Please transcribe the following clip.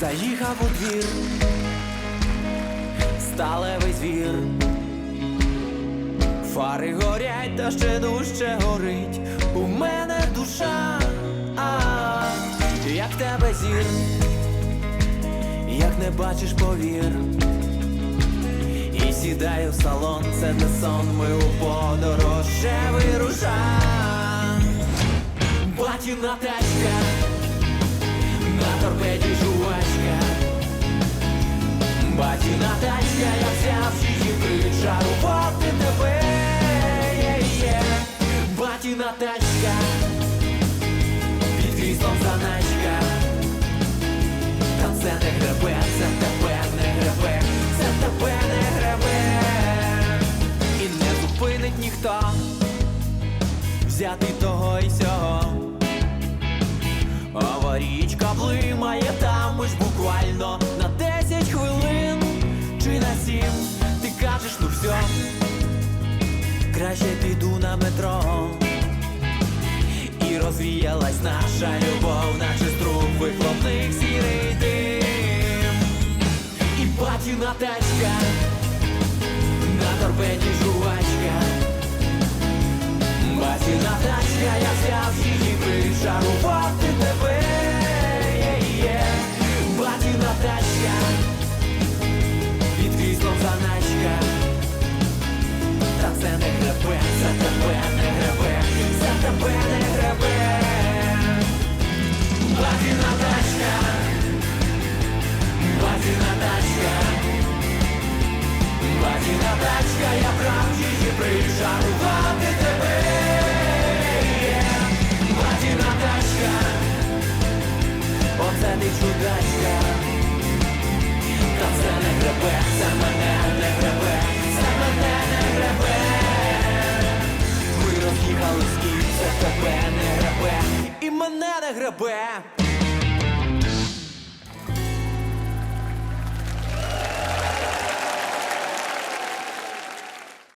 Заїхав у двір, сталевий звір, фари горять, та ще дужче горить. У мене душа, а як в тебе зір, як не бачиш, повір. І сідаю в салон, це не сон, ми у подорож ще вирушаємо. Батіна тачка, на торпеді жувачка. Батіна тачка, під кріслом заначка. Та це не гребе, це тебе не гребе, це тебе не гребе. І не зупинить ніхто взяти того і сього. Аварічка блимає там ось буквально на 10 хвилин чи на 7 Ти кажеш, ну все, краще піду на метро. Розвіялась наша любов, наче струм вихлопних сірий дим. І батіна тачка, тачка, я брав її причарувати тебе. Батіна тачка, оце ти чудачка. Та це не гребе, це мене не гребе, це мене не гребе. Ми роз'їхались і це тебе не гребе, і мене не гребе.